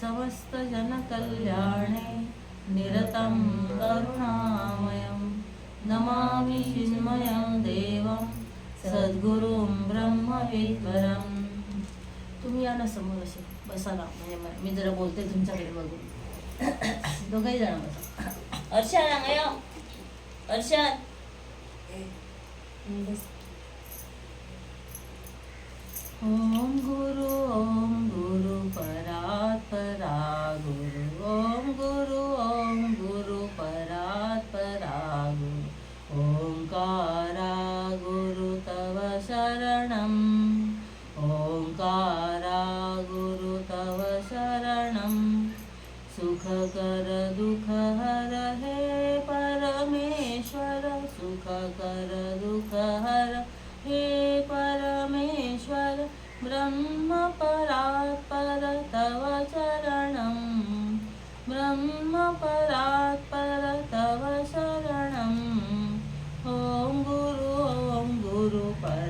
समस्त जनकल्याणे निरतं करुणामयं नमामि चिन्मयं देवं सद्गुरुं ब्रह्मविद्वरम् तुम्ही या ना समोर असे बसा ना म्हणजे मी जरा बोलते तुमच्याकडे बघून. दोघंही जण बसा. अर्षा अंगय गुरु ओम गुरु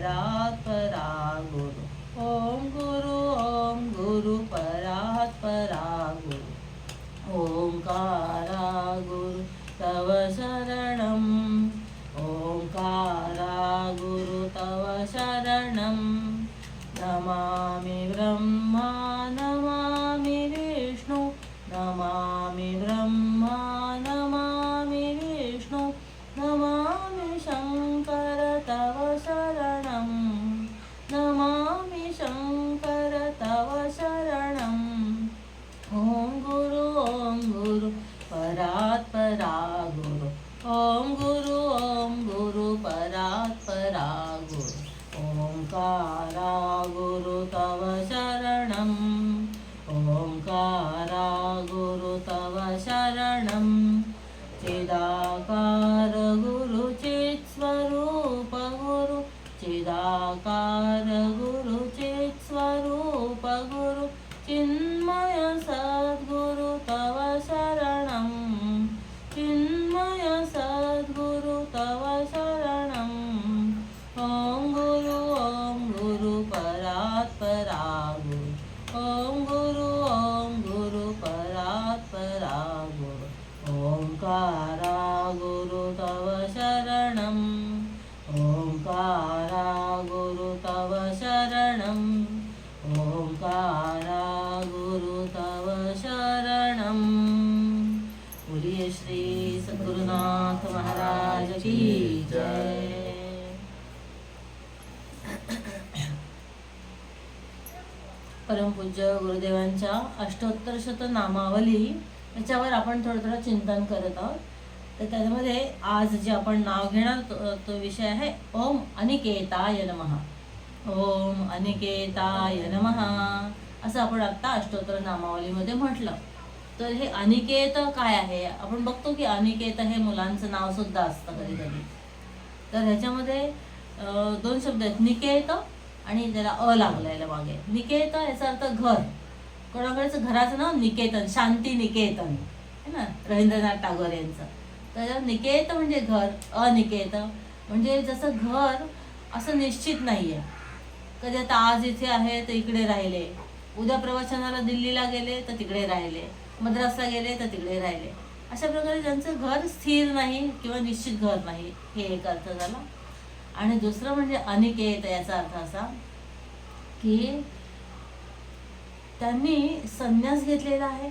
परात्परा गुरु ॐ गुरु ॐ गुरु परात्परा गुरु ओंकारा गुरु तव शरणम् ओंकारा गुरु तव शरणं यांच्या अष्टोत्तरशत नामावली याच्यावर आपण थोडं थोडं चिंतन करत आहोत. तर त्याच्यामध्ये आज जे आपण नाव घेणार तो, तो विषय आहे ओम अनिकेताय नमः. ओम अनिकेताय नमः. असं आपण आत्ता अष्टोत्तर नामावलीमध्ये म्हटलं. तर हे अनिकेत काय आहे? आपण बघतो की अनिकेत हे मुलांचं नाव सुद्धा असतं कधी कधी तर ह्याच्यामध्ये दोन शब्द आहेत निकेत आणि त्याला अ लागलेलं मागे. निकेत याचा अर्थ घर. कोणाकडेच घराचं नाव निकेतन शांती निकेतन है ना? रवींद्रनाथ टागोर यांचं. तर निकेत म्हणजे घर अनिकेत म्हणजे जसं घर असं निश्चित नाही आहे कधी आता आज इथे आहे तर इकडे राहिले. उद्या प्रवचनाला दिल्लीला गेले तर तिकडे राहिले. मद्रासला गेले तर तिकडे राहिले. अशा प्रकारे त्यांचं घर स्थिर नाही किंवा निश्चित घर नाही हे एक अर्थ झाला. आणि दुसरं म्हणजे अनिकेत याचा अर्थ असा की त्यांनी संन्यास घेतलेला आहे.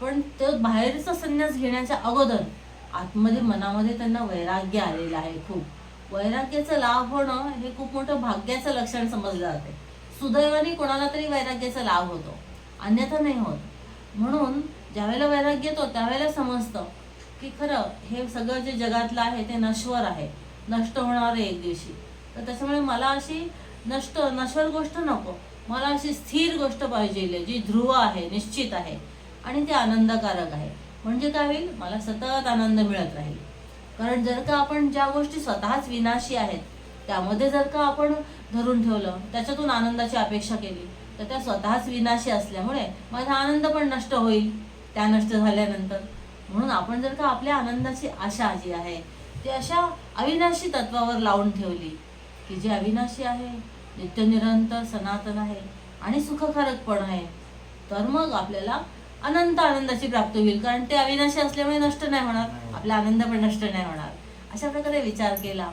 पण तो बाहेरचा संन्यास घेण्याच्या अगोदर आतमध्ये मनामध्ये त्यांना वैराग्य आलेलं आहे खूप. वैराग्याचा लाभ होणं हे खूप मोठं भाग्याचं लक्षण समजलं जाते. सुदैवाने कोणाला तरी वैराग्याचा लाभ होतो. अन्यथा नाही होत. म्हणून ज्यावेळेला वैराग्य येतो त्यावेळेला समजतं की खरं हे सगळं जे जगातलं आहे ते नश्वर आहे. नष्ट होणार आहे एक दिवशी. तर त्याच्यामुळे मला अशी नष्ट नश्वर गोष्ट नको. मला अशी स्थिर गोष्ट पाहिजे जी ध्रुव आहे निश्चित आहे आणि ती आनंदकारक आहे. म्हणजे काय होईल? मला सतत आनंद मिळत राहील. कारण जर का आपण ज्या गोष्टी स्वतःच विनाशी आहेत त्यामध्ये जर का आपण धरून ठेवलं त्याच्यातून आनंदाची अपेक्षा केली तर त्या स्वतःच विनाशी असल्यामुळे माझा आनंद पण नष्ट होईल त्या नष्ट झाल्यानंतर. म्हणून आपण जर का आपल्या आनंदाची आशा जी आहे ती अशा अविनाशी तत्वावर लावून ठेवली की जे अविनाशी आहे नित्यनिरंतर सनातन आहे आणि सुखकारक पण आहे. तर मग आपल्याला अनंत आनंदाची प्राप्ती होईल. कारण ते अविनाशी असल्यामुळे नष्ट नाही होणार. आपला आनंद पण नष्ट नाही होणार. अशा प्रकारे विचार केला.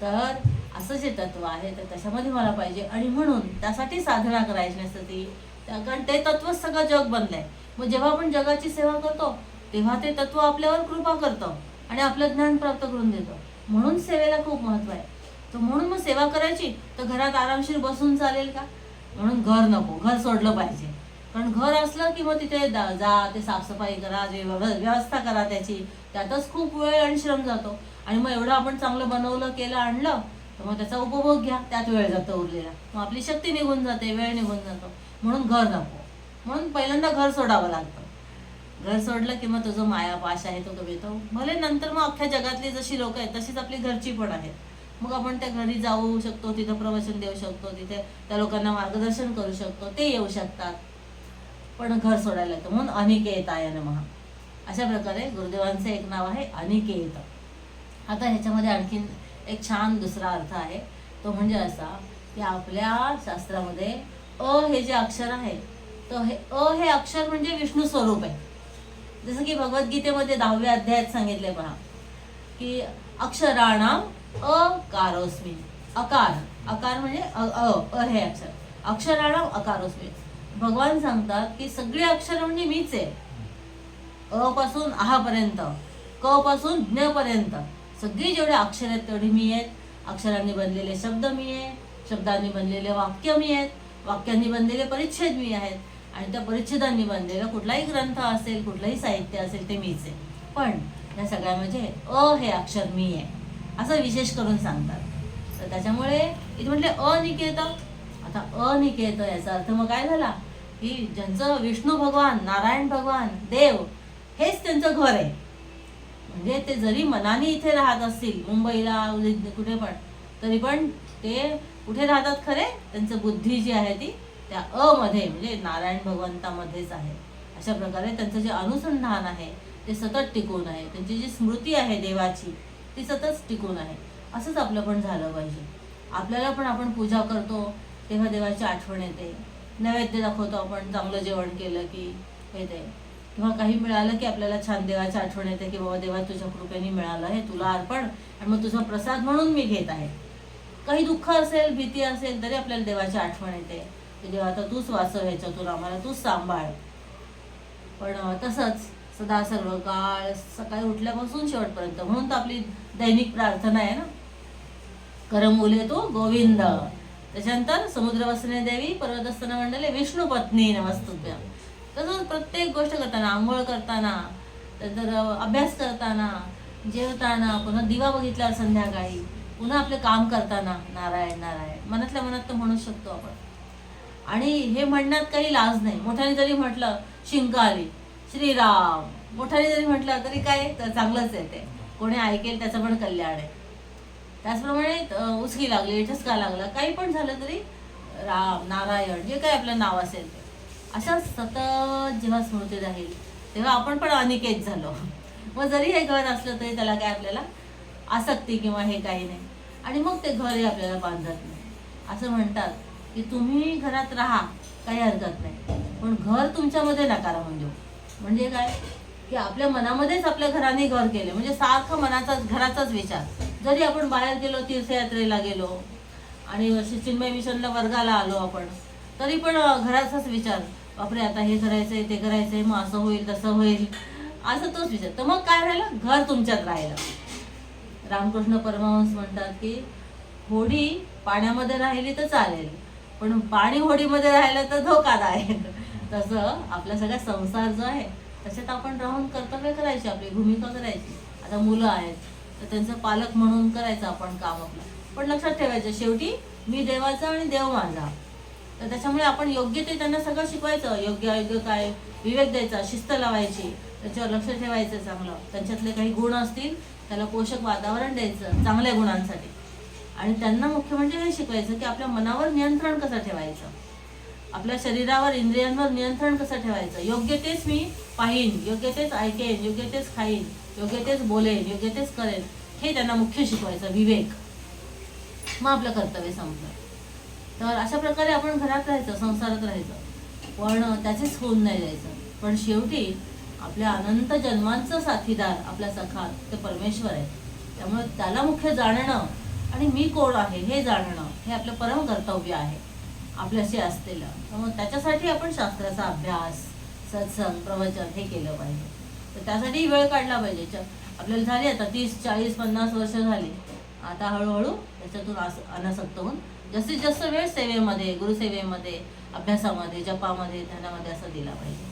तर असं जे तत्व आहे तर त्याच्यामध्ये मला पाहिजे. आणि म्हणून त्यासाठी साधना करायची नसते ती. कारण ते तत्वच सगळं जग बनलंय. मग जेव्हा आपण जगाची सेवा करतो तेव्हा ते तत्व आपल्यावर कृपा करतं आणि आपलं ज्ञान प्राप्त करून देतं. म्हणून सेवेला खूप महत्त्व आहे. तर म्हणून मग सेवा करायची? तर घरात आरामशीर बसून चालेल का? म्हणून घर नको घर सोडलं पाहिजे. कारण घर असलं की मग तिथे जा ते साफसफाई करा जे व्यवस्था करा त्याची. त्यातच खूप वेळ आणि श्रम जातो. आणि मग एवढं आपण चांगलं बनवलं केलं आणलं तर मग त्याचा उपभोग घ्या. त्यात वेळ जातो उरलेला. मग आपली शक्ती निघून जाते वेळ निघून जातो. म्हणून घर नको. म्हणून पहिल्यांदा घर सोडावं लागतं. घर सोडलं की मग तुझं मायापाश आहे तो तो भले नंतर मग अख्ख्या जगातली जशी लोक आहेत तशीच आपली घरची पण आहेत. मग आपण त्या घरी जाऊ शकतो तिथं प्रवचन देऊ शकतो तिथे त्या लोकांना मार्गदर्शन करू शकतो ते येऊ शकतात. पण घर सोडायला लागतं. म्हणून अनिकेताय महा अशा प्रकारे गुरुदेवांचं एक नाव आहे अनिकेत. आता ह्याच्यामध्ये आणखीन एक छान दुसरा अर्थ आहे. तो म्हणजे असा की आपल्या शास्त्रामध्ये अ हे जे अक्षर आहे तर हे अ हे अक्षर म्हणजे विष्णू स्वरूप आहे. जसं की भगवद्गीतेमध्ये दहाव्या अध्यायात सांगितले पहा की अक्षराणाम अकारोस्मी. अकार. अकार म्हणजे अ अ हे अक्षर. अक्षराणाम अकारोस्मी. भगवान सांगतात की सगळी अक्षर म्हणजे मीच आहे. अ पासून आहा पर्यंत. क पासून ज्ञ पर्यंत. सगळी जेवढे अक्षर आहेत तेवढी मी आहेत. अक्षरांनी बनलेले शब्द मी आहे शब्दांनी बनलेले वाक्य मी आहेत. वाक्यांनी बनलेले परिच्छेद मी आहेत. आणि त्या परिच्छेदांनी बनलेला कुठलाही ग्रंथ असेल कुठलंही साहित्य असेल ते मीच आहे. पण या सगळ्यामध्ये अ हे अक्षर मी आहे. असं विशेष करून सांगतात. तर त्याच्यामुळे इथे म्हटले अनिकेत आता अनिकेत याचा अर्थ मग काय झाला? की ज्यांचं विष्णू भगवान नारायण भगवान देव हेच त्यांचं घर आहे. म्हणजे ते जरी मनाने इथे राहत असतील मुंबईला कुठे पण तरी पण ते कुठे राहतात खरे? त्यांचं बुद्धी जी आहे ती त्या अ मध्ये म्हणजे नारायण भगवंतामध्येच आहे. अशा प्रकारे त्यांचं जे अनुसंधान आहे ते सतत टिकून आहे. त्यांची जी स्मृती आहे देवाची ती सतत टिकून आहे. असंच आपलं पण झालं पाहिजे. आपल्याला पण आपण पूजा करतो तेव्हा देवाची आठवण येते. नैवेद्य दाखवतो आपण चांगलं जेवण केलं की हे ते किंवा काही मिळालं की आपल्याला छान देवाची आठवण येते की बाबा देवा तुझ्या कृपेने मिळालं हे तुला अर्पण आणि मग तुझा प्रसाद म्हणून मी घेत आहे. काही दुःख असेल भीती असेल तरी आपल्याला देवाची आठवण येते. की देवा आता तूच वाचव ह्याच्यातून आम्हाला तूच सांभाळ. पण तसंच सदा सर्व काळ सकाळी उठल्यापासून शेवटपर्यंत. म्हणून तर आपली दैनिक प्रार्थना आहे ना? करमुले तो गोविंद. त्याच्यानंतर समुद्र वसने देवी पर्वतस्थान मंडले विष्णू पत्नी नमस्तुभ्या. तसंच प्रत्येक गोष्ट करताना आंघोळ करताना नंतर अभ्यास करताना जेवताना पुन्हा दिवा बघितल्यावर संध्याकाळी पुन्हा आपले काम करताना नारायण नारायण. मनातल्या मनात तर म्हणू शकतो आपण. आणि हे म्हणण्यात काही लाज नाही. मोठ्याने जरी म्हटलं शिंक आली. श्रीराम. मोठ्याने जरी म्हटलं तरी काय तर चांगलंच आहे ते. कोणी ऐकेल त्याचं पण कल्याण आहे. त्याचप्रमाणे उसकी लागली ठसका लागला काही पण झालं तरी राम नारायण जे काही आपलं नाव असेल ते. अशा सतत जेव्हा स्मृती राहील तेव्हा आपण पण अनिकेत झालो. मग जरी हे घर असलं तरी त्याला काय आपल्याला आसक्ती किंवा हे काही नाही. आणि मग ते घरही आपल्याला बांधत नाही. असं म्हणतात की तुम्ही घरात राहा काही हरकत नाही. पण घर तुमच्यामध्ये नका राहून देऊ. म्हणजे काय? की आपल्या मनामध्येच आपल्या घराने घर केले. म्हणजे सारखं मनाचाच घराचाच विचार. जरी आपण बाहेर गेलो तीर्थयात्रेला गेलो आणि चिन्मय मिशनला वर्गाला आलो आपण तरी पण घराचाच विचार. बापरे आता हे करायचंय ते करायचंय मग असं होईल तसं होईल. असं तोच विचार. तर मग काय राहिलं? घर तुमच्यात राहिलं. रामकृष्ण परमहंस म्हणतात की होडी पाण्यामध्ये राहिली तर चालेल. पण पाणी होडीमध्ये राहिलं तर धोकादायक. तसं आपला सगळा संसार जो आहे त्याच्यात आपण राहून कर्तव्य करायची आपली भूमिका करायची. आता मुलं आहेत तर त्यांचं पालक म्हणून करायचं आपण काम आपलं. पण लक्षात ठेवायचं शेवटी मी देवाचा आणि देव माझा. तर त्याच्यामुळे आपण योग्य ते त्यांना सगळं शिकवायचं. योग्य अयोग्य काय विवेक द्यायचा शिस्त लावायची. त्याच्यावर लक्ष ठेवायचं चांगलं. त्यांच्यातले काही गुण असतील त्याला पोषक वातावरण द्यायचं चांगल्या गुणांसाठी. आणि त्यांना मुख्य म्हणजे हे शिकवायचं की आपल्या मनावर नियंत्रण कसं ठेवायचं. आपल्या शरीरावर इंद्रियांवर नियंत्रण कसं ठेवायचं? योग्य तेच मी पाहीन योग्य तेच ऐकेन योग्य तेच खाईन योग्य तेच बोलेन योग्य तेच करेन हे त्यांना मुख्य शिकवायचं विवेक. मग आपलं कर्तव्य संपलं. तर अशा प्रकारे आपण घरात राहायचं संसारात राहायचं. पण त्याचेच होऊन नाही जायचं पण शेवटी आपल्या अनंत जन्मांचं साथीदार आपल्या सखा ते परमेश्वर आहे त्यामुळे त्याला मुख्य जाणणं आणि मी कोण आहे हे जाणणं हे आपलं परम कर्तव्य आहे. आपल्याशी असलेलं त्यामुळे त्याच्यासाठी आपण शास्त्राचा अभ्यास सत्संग प्रवचन हे केलं पाहिजे. तर त्यासाठी वेळ काढला पाहिजे. आपल्याला झाली आता तीस चाळीस पन्नास वर्ष झाली. आता हळूहळू त्याच्यातून आस अनासक्त होऊन जास्तीत जास्त वेळ सेवेमध्ये गुरुसेवेमध्ये अभ्यासामध्ये जपामध्ये ध्यानामध्ये असं दिला पाहिजे.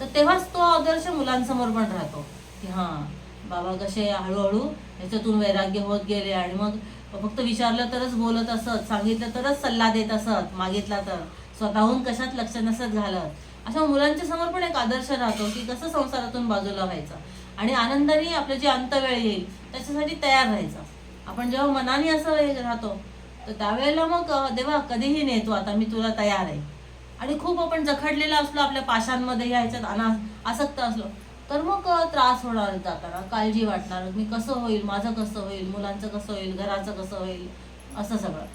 तर तेव्हाच तो आदर्श मुलांसमोर पण राहतो. की हां बाबा कसे हळूहळू ह्याच्यातून वैराग्य होत गेले आणि मग फक्त विचारलं तरच बोलत असत सांगितलं तरच सल्ला देत असत मागितला तर. स्वतःहून कशात लक्ष नसत घालत. अशा मुलांच्या समोर पण एक आदर्श राहतो की कसं संसारातून बाजूला व्हायचं. आणि आनंदाने आपलं जे अंतवेळ येईल त्याच्यासाठी तयार राहायचं. आपण जेव्हा मनाने असं राहतो तर त्यावेळेला मग देवा कधीही नेतो आता मी तुला तयार आहे. आणि खूप आपण जखडलेला असलो आपल्या पाशांमध्ये ह्याच्यात अना आसक्त असलो तर मग त्रास होणार जाताना काळजी वाटणार. मी कसं होईल? माझं कसं होईल? मुलांचं कसं होईल? घराचं कसं होईल? असं सगळं.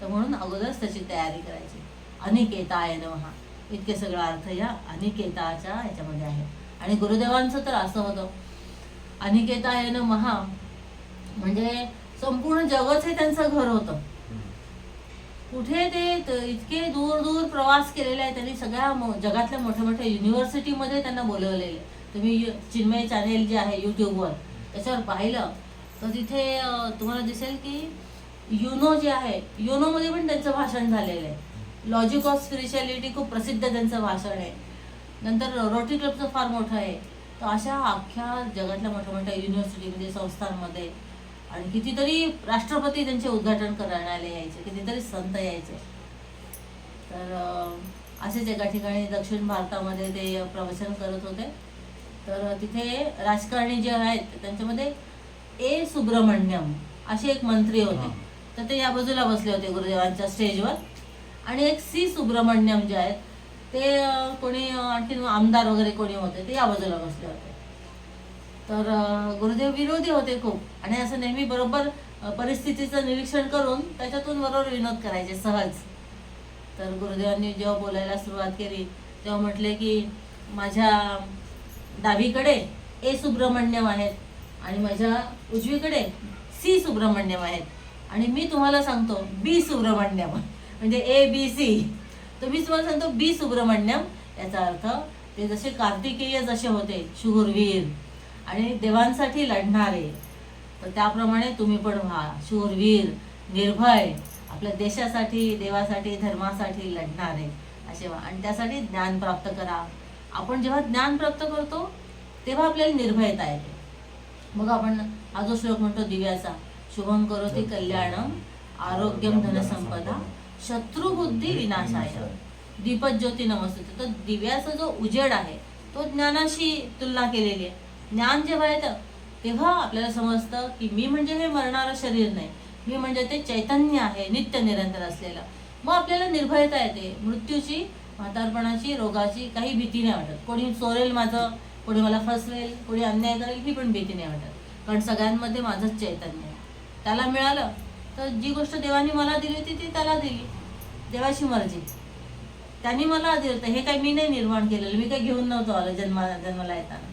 तर म्हणून अगोदरच त्याची तयारी करायची. अनिकेता येणं हा. इतके सगळं अर्थ या अनिकेताच्या याच्यामध्ये आहे. आणि गुरुदेवांचं तर असं होतं. अनिकेता येणं महा. म्हणजे संपूर्ण जगच हे त्यांचं घर होतं. कुठे ते इतके दूर दूर प्रवास केलेले आहे त्यांनी सगळ्या जगातल्या मोठ्या मोठ्या युनिव्हर्सिटीमध्ये त्यांना बोलवलेले. आहे. तुम्ही यु- चिन्मय चॅनेल जे आहे यूट्यूबवर त्याच्यावर पाहिलं तर तिथे तुम्हाला दिसेल की युनो जे आहे युनोमध्ये पण त्यांचं भाषण झालेलं आहे. लॉजिक ऑफ स्पिरिच्युअलिटी खूप प्रसिद्ध त्यांचं भाषण आहे. नंतर रोटरी क्लबचं फार मोठं आहे. तर अशा अख्ख्या जगातल्या मोठ्या मोठ्या युनिव्हर्सिटीमध्ये संस्थांमध्ये आणि कितीतरी राष्ट्रपती त्यांचे उद्घाटन करण्याला यायचे कितीतरी संत यायचे. तर असेच एका ठिकाणी दक्षिण भारतामध्ये ते प्रवचन करत होते. तर तिथे राजकारणी जे आहेत त्यांच्यामध्ये ए सुब्रमण्यम असे एक मंत्री होते. तर ते या बाजूला बसले होते गुरुदेवांच्या स्टेजवर. आणि एक सी सुब्रमण्यम जे आहेत ते कोणी आणखी आमदार वगैरे कोणी होते ते या बाजूला बसले होते. तर गुरुदेव विरोधी होते खूप. आणि असं नेहमी बरोबर परिस्थितीचं निरीक्षण करून त्याच्यातून बरोबर विनोद करायचे सहज. तर गुरुदेवांनी जेव्हा बोलायला सुरुवात केली तेव्हा म्हटले की माझ्या डावीकडे ए सुब्रमण्यम आहेत आणि माझ्या उजवीकडे सी सुब्रमण्यम आहेत. आणि मी तुम्हाला सांगतो बी सुब्रमण्यम. म्हणजे ए बी सी. तर मी तुम्हाला सांगतो बी सुब्रमण्यम याचा अर्थ ते जसे कार्तिकेय जसे होते शूरवीर आणि देवांसाठी लढणारे. तर त्याप्रमाणे तुम्ही पण व्हा शूरवीर निर्भय. आपल्या देशासाठी देवासाठी धर्मासाठी लढणारे. असे व्हा. आणि त्यासाठी ज्ञान प्राप्त करा. आपण जेव्हा ज्ञान प्राप्त करतो तेव्हा आपल्याला निर्भयता येते मग आपण हा जो श्लोक म्हणतो दिव्याचा शुभम करोति कल्याणम आरोग्यम धनसंपदा शत्रुबुद्धी विनाशाय. दीपज्योती नमस्ते. तर दिव्याचा जो उजेड आहे तो ज्ञानाशी तुलना केलेली आहे. ज्ञान जेव्हा येतं तेव्हा आपल्याला समजतं की मी म्हणजे हे मरणारं शरीर नाही. मी म्हणजे ते चैतन्य आहे नित्य निरंतर असलेलं. मग आपल्याला निर्भयता येते. मृत्यूची म्हातारपणाची रोगाची काही भीती नाही वाटत. कोणी चोरेल माझं कोणी मला फसवेल कोणी अन्याय करेल ही पण भीती नाही वाटत. कारण सगळ्यांमध्ये माझंच चैतन्य आहे. त्याला मिळालं तर जी गोष्ट देवाने मला दिली होती ती त्याला दिली. देवाची मर्जी. त्यांनी मला दिलं होतं. हे काही मी नाही निर्माण केलेलं. मी काही घेऊन नव्हतो आलं जन्मा जन्माला येताना.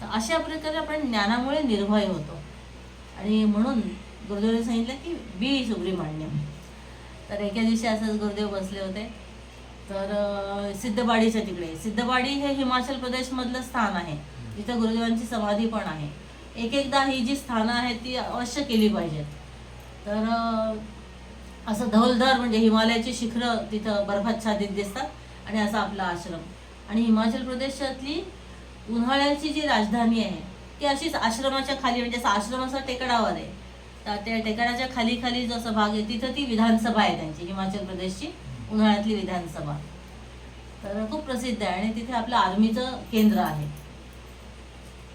तर अशा प्रकारे आपण ज्ञानामुळे निर्भय होतो. आणि म्हणून गुरुदेवने सांगितलं की बी सुब्रमण्यम तर एका दिवशी असंच गुरुदेव बसले होते. तर सिद्धबाडीच्या तिकडे. सिद्धबाडी हे हिमाचल प्रदेशमधलं स्थान आहे. जिथं गुरुदेवांची समाधी पण आहे. एक एकदा ही जी स्थानं आहेत ती अवश्य केली पाहिजेत. तर असं धौलधर म्हणजे हिमालयाची शिखरं तिथं बर्फाच्छादित दिसतात आणि असा आपला आश्रम. आणि हिमाचल प्रदेशातली उन्हाळ्याची जी राजधानी आहे ती अशीच आश्रमाच्या खाली म्हणजे असं आश्रम टेकडावर आहे. तर त्या टेकडाच्या खाली खाली जो भाग आहे तिथं ती विधानसभा आहे त्यांची हिमाचल प्रदेशची. उन्हाळ्यातली विधानसभा. तर खूप प्रसिद्ध आहे आणि तिथे आपलं आर्मीचं केंद्र आहे.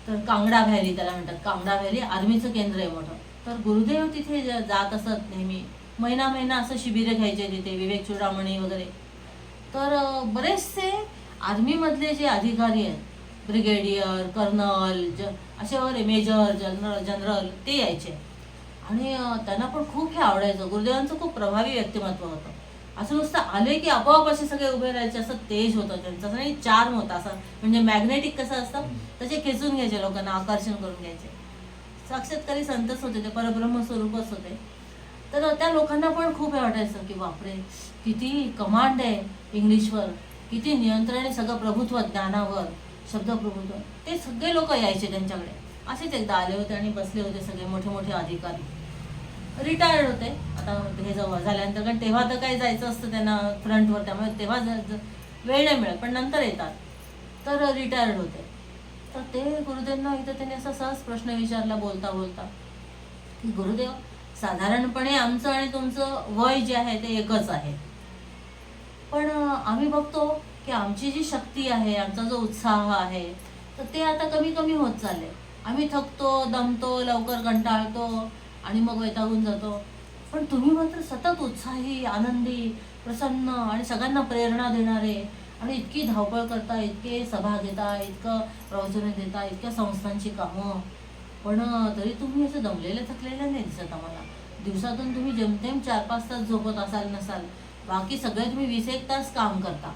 तर कांगडा व्हॅली त्याला म्हणतात. कांगडा व्हॅली आर्मीचं केंद्र आहे मोठं. तर गुरुदेव तिथे ज- जात असत नेहमी. महिना महिना असं शिबिरं घ्यायचे तिथे विवेक चुडामणी वगैरे. तर बरेचसे आर्मीमधले जे अधिकारी आहेत ब्रिगेडियर कर्नल ज असे वगैरे मेजर जनरल जनरल ते यायचे. आणि त्यांना पण खूप हे आवडायचं. गुरुदेवांचं खूप प्रभावी व्यक्तिमत्व होतं. असं नुसतं आले की आपोआप असे सगळे उभे राहायचे असं तेज होतं त्यांचं. असं नाही चार्म होता असं. म्हणजे मॅग्नेटिक कसं असतं? तसे खेचून घ्यायचे लोकांना आकर्षण करून घ्यायचे. साक्षात्कारी संतच होते ते परब्रह्म स्वरूपच होते. तर त्या लोकांना पण खूप हे वाटायचं की बापरे किती कमांड आहे इंग्लिशवर. किती नियंत्रण आहे सगळं प्रभुत्व ज्ञानावर शब्दप्रभुत्व ते सगळे लोक यायचे त्यांच्याकडे. असेच एकदा आले होते आणि बसले होते सगळे मोठे मोठे अधिकारी. रिटायर्ड होते. आता हे जवळ झाल्यानंतर कारण तेव्हा तर काही जायचं असतं त्यांना फ्रंटवर त्यामुळे तेव्हा वेळ नाही मिळत पण नंतर येतात. तर रिटायर्ड होते. तर ते गुरुदेवांना इथं त्यांनी असा सहज प्रश्न विचारला बोलता बोलता की गुरुदेव साधारणपणे आमचं आणि तुमचं वय जे आहे ते एकच आहे. पण आम्ही बघतो की आमची जी शक्ती आहे आमचा जो उत्साह आहे तर ते आता कमी कमी होत चालले आम्ही थकतो दमतो लवकर कंटाळतो. आणि मग वैतागून जातो. पण तुम्ही मात्र सतत उत्साही आनंदी प्रसन्न आणि सगळ्यांना प्रेरणा देणारे आणि इतकी धावपळ करता इतके सभा घेता इतकं प्रवचनं देता इतक्या संस्थांची कामं. पण तरी तुम्ही असं दमलेले थकलेले नाही दिसत आम्हाला. दिवसातून तुम्ही जेमतेम चार पाच तास झोपत असाल नसाल बाकी सगळे तुम्ही वीस एक तास काम करता.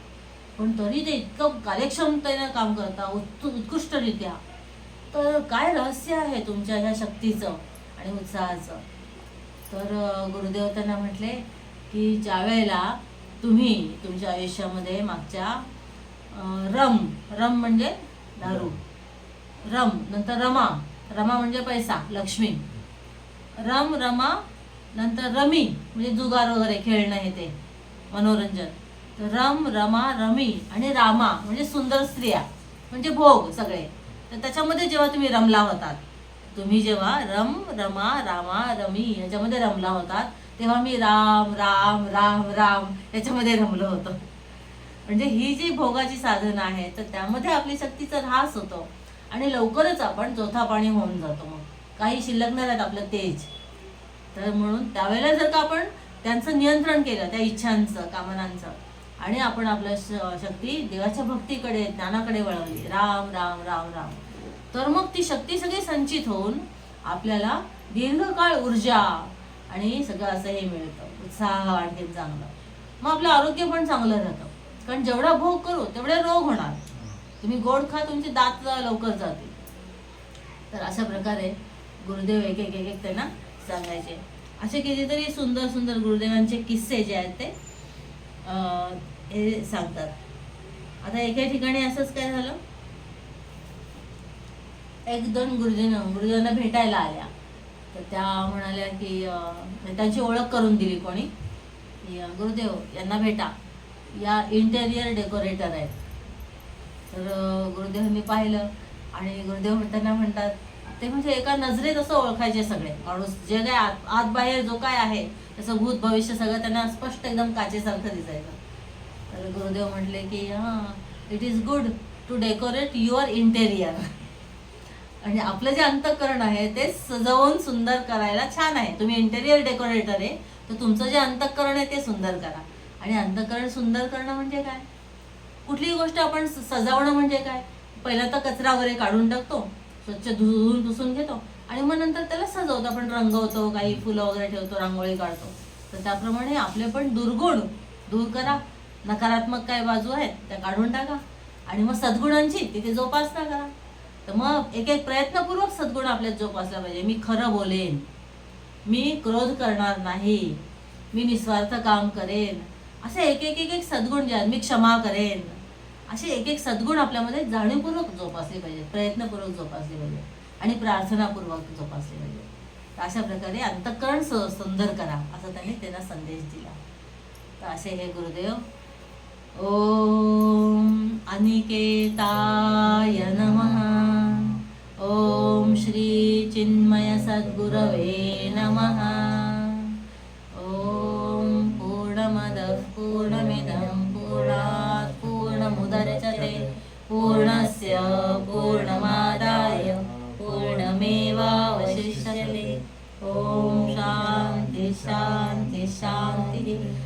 पण तरी ते इतकं कार्यक्षमतेनं काम करता उत् उत्कृष्टरित्या. तर काय रहस्य आहे तुमच्या ह्या शक्तीचं? आणि उत्साहाचं. तर गुरुदेव त्यांना म्हटले की ज्या वेळेला तुम्ही तुमच्या आयुष्यामध्ये मागच्या रम रम म्हणजे दारू. रम नंतर रमा. रमा म्हणजे पैसा लक्ष्मी. रम रमा नंतर रमी म्हणजे जुगार वगैरे खेळणं हे ते मनोरंजन. तर रम रमा रमी आणि रामा म्हणजे सुंदर स्त्रिया म्हणजे भोग सगळे. तर त्याच्यामध्ये जेव्हा तुम्ही रमला होतात तुम्ही जेव्हा रम रमा रामा रमी याच्यामध्ये रमला होतात तेव्हा मी राम राम राम राम याच्यामध्ये रमलो होतो. म्हणजे ही जी भोगाची साधनं आहे तर त्यामध्ये आपली शक्तीचा ऱ्हास होतो. आणि लवकरच आपण चोथा पाणी होऊन जातो मग. काही शिल्लक नाही राहत आपलं तेज. तर म्हणून त्यावेळेला जर का आपण त्यांचं नियंत्रण केलं त्या इच्छांचं कामनांचं आणि आपण आपलं श- शक्ती देवाच्या भक्तीकडे ज्ञानाकडे वळवली राम राम राम राम. तर मग ती शक्ती सगळी संचित होऊन आपल्याला दीर्घकाळ ऊर्जा आणि सगळं असं हे मिळतं. उत्साह आणखीन चांगलं. मग आपलं आरोग्य पण चांगलं राहतं. कारण जेवढा भोग करू तेवढे रोग होणार. तुम्ही गोड खा तुमचे दात लवकर जातील. तर अशा प्रकारे गुरुदेव एक एक एक एक त्यांना सांगायचे. असे कितीतरी सुंदर सुंदर गुरुदेवांचे किस्से जे आहेत ते हे सांगतात. आता एका ठिकाणी असंच काय झालं? एक दोन गुरुजन गुरुजींना भेटायला आल्या. तर त्या म्हणाल्या की त्यांची ओळख करून दिली कोणी? गुरुदेव यांना भेटा. या इंटेरियर डेकोरेटर आहेत. तर गुरुदेवांनी पाहिलं आणि गुरुदेव त्यांना म्हणतात ते म्हणजे एका नजरेत असं ओळखायचे सगळे. माणूस जे काय आत आत बाहेर जो काय आहे त्याचं भूत भविष्य सगळं त्यांना स्पष्ट एकदम काचेसारखं दिसायचं. तर गुरुदेव म्हटले की हां it is good to decorate your interior आणि आपलं जे अंतःकरण आहे ते सजवून सुंदर करायला छान आहे. तुम्ही इंटेरियर डेकोरेटर आहे तर तुमचं जे अंतःकरण आहे ते सुंदर करा. आणि अंतःकरण सुंदर करणं म्हणजे काय? कुठलीही गोष्ट आपण स- सजावणं म्हणजे काय? पहिला तर कचरा वगैरे काढून टाकतो स्वच्छ धुवून पुसून घेतो आणि मग नंतर त्याला सजवतो. आपण रंगवतो काही फुलं वगैरे ठेवतो रांगोळी काढतो. तर त्याप्रमाणे आपले पण दुर्गुण दूर करा. नकारात्मक काय बाजू आहेत त्या काढून टाका. आणि मग सद्गुणांची तिथे जोपासना करा. तर मग एक एक प्रयत्नपूर्वक सद्गुण आपल्यात जोपासला पाहिजे. मी खरं बोलेन. मी क्रोध करणार नाही. मी निस्वार्थ काम करेन. असे एक एक एक एक सद्गुण जे आहेत मी क्षमा करेन. असे एक एक सद्गुण आपल्यामध्ये जाणीवपूर्वक जोपासले पाहिजे प्रयत्नपूर्वक जोपासले पाहिजे आणि प्रार्थनापूर्वक जोपासले पाहिजे. तर अशा प्रकारे अंतःकरण स- सुंदर करा असा त्यांनी त्यांना संदेश दिला. तर असे हे गुरुदेव. ओम अनिकेताय नमः. ॐ श्री चिन्मय सद्गुरवे नमः। ॐ पूर्णमद पूर्णमिदं पूर्णात् पूर्णमुदर्शते पूर्णस्य पूर्णमादाय पूर्णमेवावशिष्यते ॐ शान्ति शान्ति शान्ति।